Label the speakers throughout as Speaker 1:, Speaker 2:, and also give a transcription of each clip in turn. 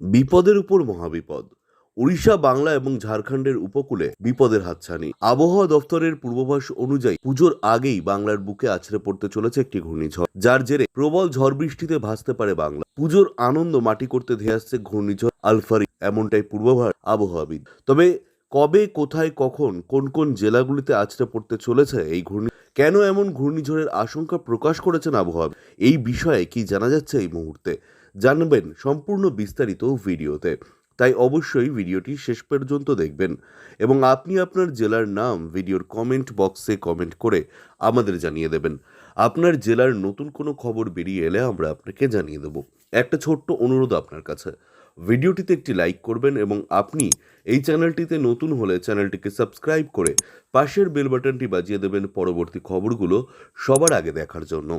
Speaker 1: বিপদের উপর মহাবিপদ। উড়িষ্যা বাংলা এবং ঝাড়খণ্ডের উপকূলে বিপদের হাতছানি। আবহাওয়া দফতরের পূর্বাভাস অনুযায়ী পুজোর আগেই বাংলার বুকে আছড়ে পড়তে চলেছে একটি ঘূর্ণিঝড়, যার জেরে প্রবল ঝড় বৃষ্টিতে ভাসতে পারে বাংলা। পুজোর আনন্দ মাটি করতে ধেয়ে আসছে ঘূর্ণিঝড় আলফারি এমনটাই পূর্বাভাস আবহাওয়াবিদ। তবে কবে, কোথায়, কখন, কোন কোন জেলাগুলিতে আছড়ে পড়তে চলেছে এই ঘূর্ণি কেন এমন ঘূর্ণিঝড়ের আশঙ্কা প্রকাশ করেছেন আবহাওয়া এই বিষয়ে কি জানা যাচ্ছে এই মুহূর্তে? জানবেন সম্পূর্ণ বিস্তারিত ভিডিওতে। তাই অবশ্যই ভিডিওটি শেষ পর্যন্ত দেখবেন এবং আপনি আপনার জেলার নাম ভিডিওর কমেন্ট বক্সে কমেন্ট করে আমাদের জানিয়ে দেবেন। আপনার জেলার নতুন কোনো খবর বেরিয়ে এলে আমরা আপনাকে জানিয়ে দেব। একটা ছোট্ট অনুরোধ আপনার কাছে। ভিডিওটিতে একটি লাইক করবেন এবং আপনি এই চ্যানেলটিতে নতুন হলে চ্যানেলটিকে সাবস্ক্রাইব করে পাশের বেল বাটনটি বাজিয়ে দেবেন পরবর্তী খবরগুলো সবার আগে দেখার জন্য।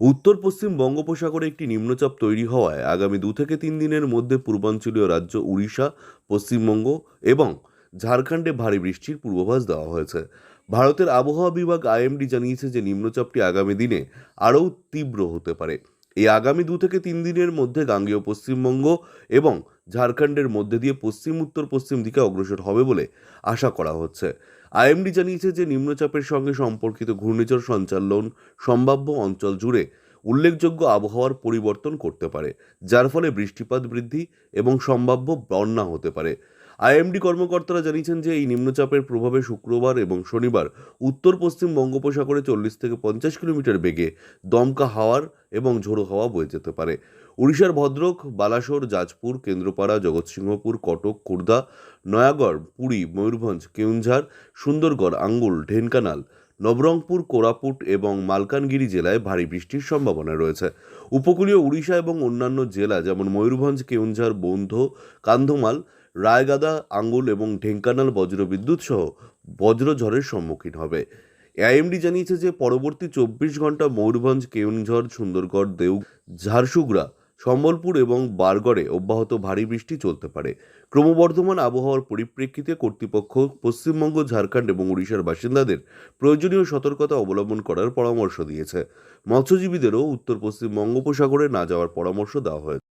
Speaker 1: উত্তর পশ্চিম বঙ্গোপসাগরে একটি নিম্নচাপ তৈরি হওয়ায় আগামী দু থেকে তিন দিনের মধ্যে পূর্বাঞ্চলীয় রাজ্য উড়িষ্যা, পশ্চিমবঙ্গ এবং ঝাড়খণ্ডে ভারী বৃষ্টির পূর্বাভাস দেওয়া হয়েছে। ভারতের আবহাওয়া বিভাগ আইএমডি জানিয়েছে যে নিম্নচাপটি আগামী দিনে আরও তীব্র হতে পারে। এই আগামী দু থেকে তিন দিনের মধ্যে গাঙ্গেয় পশ্চিমবঙ্গ এবং ঝাড়খণ্ডের মধ্যে দিয়ে পশ্চিম, উত্তর, পশ্চিম দিকে অগ্রসর হবে বলে আশা করা হচ্ছে। আইএমডি জানিয়েছে যে নিম্নচাপের সঙ্গে সম্পর্কিত ঘূর্ণিঝড় সঞ্চালন সম্ভাব্য অঞ্চল জুড়ে উল্লেখযোগ্য আবহাওয়ার পরিবর্তন করতে পারে, যার ফলে বৃষ্টিপাত বৃদ্ধি এবং সম্ভাব্য বন্যা হতে পারে। আইএমডি কর্মকর্তারা জানিয়েছেন যে এই নিম্নচাপের প্রভাবে শুক্রবার এবং শনিবার উত্তর পশ্চিম বঙ্গোপসাগরে চল্লিশ থেকে পঞ্চাশ কিলোমিটার বেগে দমকা হাওয়ার এবং ঝোড়ো হাওয়া বয়ে যেতে পারে। উড়িষ্যার ভদ্রক, বালাসোর জাজপুর কেন্দ্রপাড়া, জগৎসিংহপুর, কটক, খুর্দা, নয়াগড়, পুরী, ময়ূরভঞ্জ, কেউনঝাড়, সুন্দরগড়, আঙ্গুল, ঢেনকানাল নবরঙ্গপুর কোরাপুট এবং মালকানগিরি জেলায় ভারী বৃষ্টির সম্ভাবনা রয়েছে। উপকূলীয় উড়িষ্যা এবং অন্যান্য জেলা যেমন ময়ূরভঞ্জ, কেউনঝাড় বন্ধ কান্ধমাল রায়গাদা, আঙ্গুল এবং ঢেঙ্কানাল বজ্রবিদ্যুৎ সহ বজ্রঝড়ের সম্মুখীন হবে। আইএমডি জানিয়েছে যে পরবর্তী চব্বিশ ঘণ্টা ময়ূরভঞ্জ, কেউনঝড়, সুন্দরগড় দেউ ঝারসুগুড়া, সম্বলপুর এবং বারগড়ে অব্যাহত ভারী বৃষ্টি চলতে পারে। ক্রমবর্ধমান আবহাওয়ার পরিপ্রেক্ষিতে কর্তৃপক্ষ পশ্চিমবঙ্গ, ঝাড়খণ্ড এবং উড়িষ্যার বাসিন্দাদের প্রয়োজনীয় সতর্কতা অবলম্বন করার পরামর্শ দিয়েছে। মৎস্যজীবীদেরও উত্তর পশ্চিম বঙ্গোপসাগরে না যাওয়ার পরামর্শ দেওয়া হয়েছে।